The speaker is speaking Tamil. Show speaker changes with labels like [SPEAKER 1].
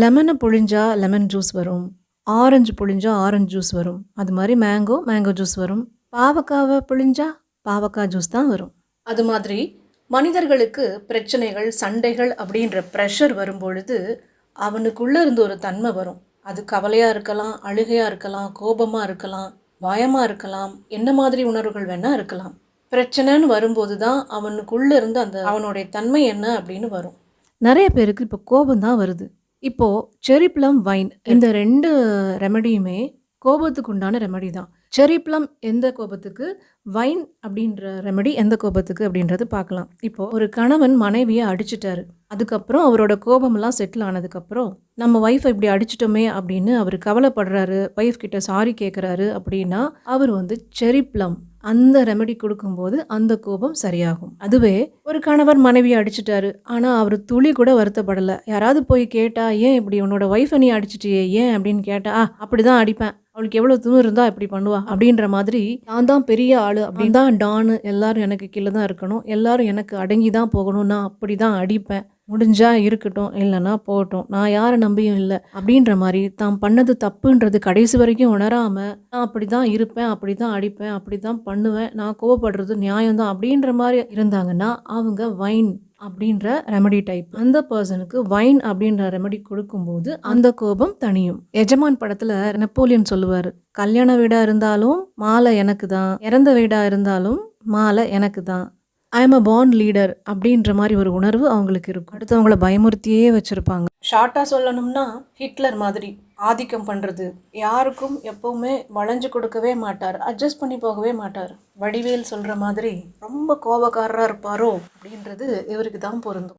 [SPEAKER 1] லெமனை புழிஞ்சா லெமன் ஜூஸ் வரும். ஆரஞ்சு புழிஞ்சா ஆரஞ்சு ஜூஸ் வரும். அது மாதிரி மேங்கோ மேங்கோ ஜூஸ் வரும். பாவக்காவை புழிஞ்சால் பாவக்காய் ஜூஸ் தான் வரும். அது மாதிரி மனிதர்களுக்கு பிரச்சனைகள் சண்டைகள் அப்படின்ற ப்ரெஷர் வரும்பொழுது அவனுக்குள்ளே இருந்து ஒரு தன்மை வரும். அது கவலையாக இருக்கலாம் அழுகையாக இருக்கலாம் கோபமாக இருக்கலாம் பயமாக இருக்கலாம் என்ன மாதிரி உணர்வுகள் வேணால் இருக்கலாம். பிரச்சனைன்னு வரும்போது தான் அவனுக்குள்ளே இருந்து அந்த அவனுடைய தன்மை என்ன அப்படின்னு வரும். நிறைய பேருக்கு இப்போ கோபம் தான் வருது. இப்போது செரி ப்ளம் வைன் இந்த ரெண்டு ரெமடியுமே கோபத்துக்கு உண்டான ரெமடி தான். செரி ப்ளம் எந்த கோபத்துக்கு? வைன் அப்படின்ற ரெமடி எந்த கோபத்துக்கு அப்படின்றது பார்க்கலாம். இப்போ ஒரு கணவன் மனைவியை அடிச்சிட்டாரு. அதுக்கப்புறம் அவரோட கோபமெல்லாம் செட்டில் ஆனதுக்கப்புறம் நம்ம ஒய்ஃபை இப்படி அடிச்சிட்டோமே அப்படின்னு அவர் கவலைப்படுறாரு ஒய்ஃப் கிட்ட சாரி கேட்குறாரு அப்படின்னா அவர் வந்து செரி ப்ளம் அந்த ரெமெடி கொடுக்கும்போது அந்த கோபம் சரியாகும். அதுவே ஒரு கணவர் மனைவியை அடிச்சிட்டாரு. ஆனால் அவர் துளி கூட வருத்தப்படலை. யாராவது போய் கேட்டா ஏன் இப்படி உன்னோட ஒய்ஃபை நீ அடிச்சிட்டியே? ஏன்? அப்படின்னு கேட்டா அப்படிதான் அடிப்பேன். அவளுக்கு எவ்வளோ திமிரு இருந்தால் இப்படி பண்ணுவா அப்படின்ற மாதிரி நான் தான் பெரிய ஆள் அப்படின்னு தான் டானு. எல்லாரும் எனக்கு கீழே தான் இருக்கணும். எல்லாரும் எனக்கு அடங்கி தான் போகணும். நான் அப்படி தான் அடிப்பேன். முடிஞ்சா இருக்கட்டும். இல்லைன்னா போகட்டும். நான் யாரை நம்பியும் இல்லை அப்படின்ற மாதிரி தான் பண்ணது தப்புன்றது கடைசி வரைக்கும் உணராம நான் அப்படி தான் இருப்பேன் அப்படி தான் அடிப்பேன் அப்படி தான் பண்ணுவேன். நான் கோவப்படுறது நியாயம்தான் அப்படின்ற மாதிரி இருந்தாங்கன்னா அவங்க வைன் அப்படின்ற ரெமடி டைப் அந்த பர்சனுக்கு வைன் அப்படின்ற ரெமடி கொடுக்கும்போது அந்த கோபம் தனியும் எஜமான் படத்துல நெப்போலியன் சொல்லுவார் கல்யாண வீடா இருந்தாலும் மாலை எனக்கு தான் இறந்த வீடா இருந்தாலும் மாலை எனக்கு தான் I am a born leader அப்படின்ற மாதிரி ஒரு உணர்வு அவங்களுக்கு இருக்கும். அடுத்தவங்கள பயமுறுத்தியே வச்சுருப்பாங்க. ஷார்ட்டாக சொல்லணும்னா ஹிட்லர் மாதிரி ஆதிக்கம் பண்ணுறது யாருக்கும் எப்போவுமே வளைஞ்சு கொடுக்கவே மாட்டார். அட்ஜஸ்ட் பண்ணி போகவே மாட்டார். வடிவேல் சொல்கிற மாதிரி ரொம்ப கோபக்காரராக இருப்பாரோ அப்படின்றது இவருக்கு தான் பொருந்தும்.